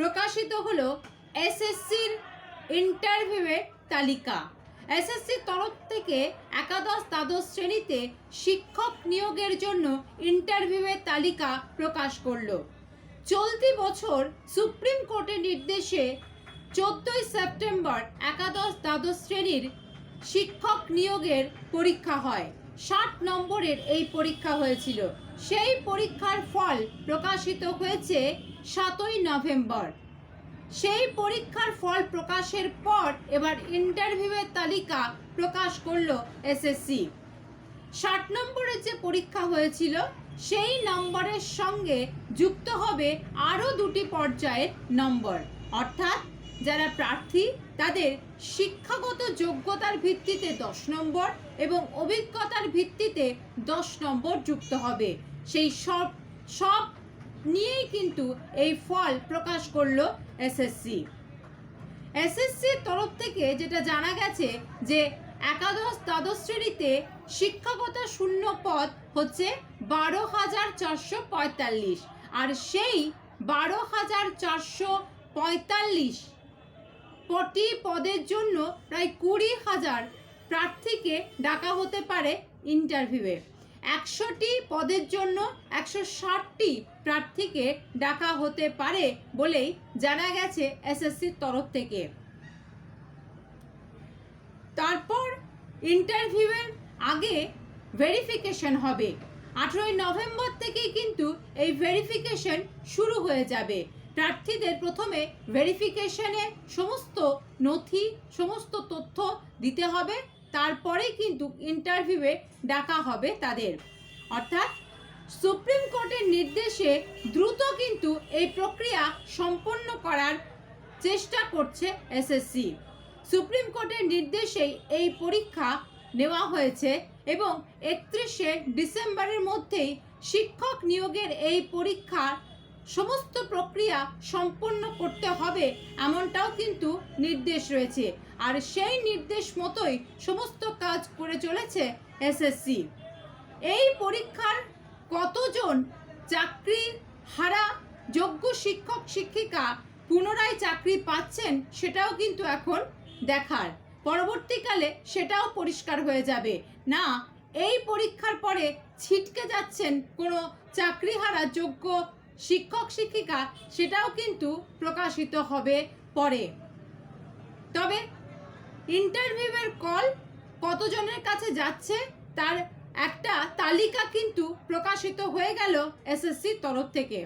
প্রকাশিত হলো এসএসসির ইন্টারভিউয়ের তালিকা। এসএসসির তরফ থেকে একাদশ দ্বাদশ শ্রেণীতে শিক্ষক নিয়োগের জন্য ইন্টারভিউয়ের তালিকা প্রকাশ করল। চলতি বছর সুপ্রিম কোর্টের নির্দেশে চোদ্দই সেপ্টেম্বর একাদশ দ্বাদশ শ্রেণির শিক্ষক নিয়োগের পরীক্ষা হয়। ষাট নম্বরের এই পরীক্ষা হয়েছিল। সেই পরীক্ষার ফল প্রকাশিত হয়েছে সাতই নভেম্বর। সেই পরীক্ষার ফল প্রকাশের পর এবার ইন্টারভিউয়ের তালিকা প্রকাশ করল এসএসসি ষাট নম্বরের যে পরীক্ষা হয়েছিল, সেই নম্বরের সঙ্গে যুক্ত হবে আরও দুটি পর্যায়ের নম্বর। অর্থাৎ যারা প্রার্থী, তাদের শিক্ষাগত যোগ্যতার ভিত্তিতে দশ নম্বর এবং অভিজ্ঞতার ভিত্তিতে দশ নম্বর যুক্ত হবে। সেই সব সব নিয়েই কিন্তু এই ফল প্রকাশ করল এসএসসি এসএসসির তরফ থেকে যেটা জানা গেছে যে একাদশ দ্বাদশ শ্রেণীতে শিক্ষাগত শূন্য পদ হচ্ছে বারো হাজার চারশো পঁয়তাল্লিশ। আর সেই বারো হাজার চারশো পঁয়তাল্লিশ পটি পদের জন্য প্রায় কুড়ি হাজার প্রার্থীকে ডাকা হতে পারে ইন্টারভিউয়ে। একশোটি পদের জন্য একশো ষাটটি প্রার্থীকে ডাকা হতে পারে বলেই জানা গেছে এসএসসির তরফ থেকে। তারপর ইন্টারভিউয়ের আগে ভেরিফিকেশন হবে। আঠেরোই নভেম্বর থেকেই কিন্তু এই ভেরিফিকেশন শুরু হয়ে যাবে। প্রার্থীদের প্রথমে ভেরিফিকেশনে সমস্ত নথি, সমস্ত তথ্য দিতে হবে তারপরেই কিন্তু ইন্টারভিউয়ে ডাকা হবে তাদের। অর্থাৎ সুপ্রিম কোর্টের নির্দেশে দ্রুত কিন্তু এই প্রক্রিয়া সম্পন্ন করার চেষ্টা করছে এসএসসি সুপ্রিম কোর্টের নির্দেশেই এই পরীক্ষা নেওয়া হয়েছে এবং একত্রিশে ডিসেম্বরের মধ্যেই শিক্ষক নিয়োগের এই পরীক্ষার সমস্ত প্রক্রিয়া সম্পন্ন করতে হবে এমনটাও কিন্তু নির্দেশ রয়েছে। আর সেই নির্দেশ মতোই সমস্ত কাজ করে চলেছে এসএসসি। এই পরীক্ষার কতজন চাকরি হারা যোগ্য শিক্ষক, শিক্ষিকা পুনরায় চাকরি পাচ্ছেন সেটাও কিন্তু এখন দেখার। পরবর্তীকালে সেটাও পরিষ্কার হয়ে যাবে। না, এই পরীক্ষার পরে ছিটকে যাচ্ছেন কোনো চাকরিহারা যোগ্য শিক্ষক, শিক্ষিকা সেটাও কিন্তু প্রকাশিত হবে পরে। তবে ইন্টারভিউয়ের কল কতজনের কাছে যাচ্ছে তার একটা তালিকা কিন্তু প্রকাশিত হয়ে গেল এসএসসির তরফ থেকে।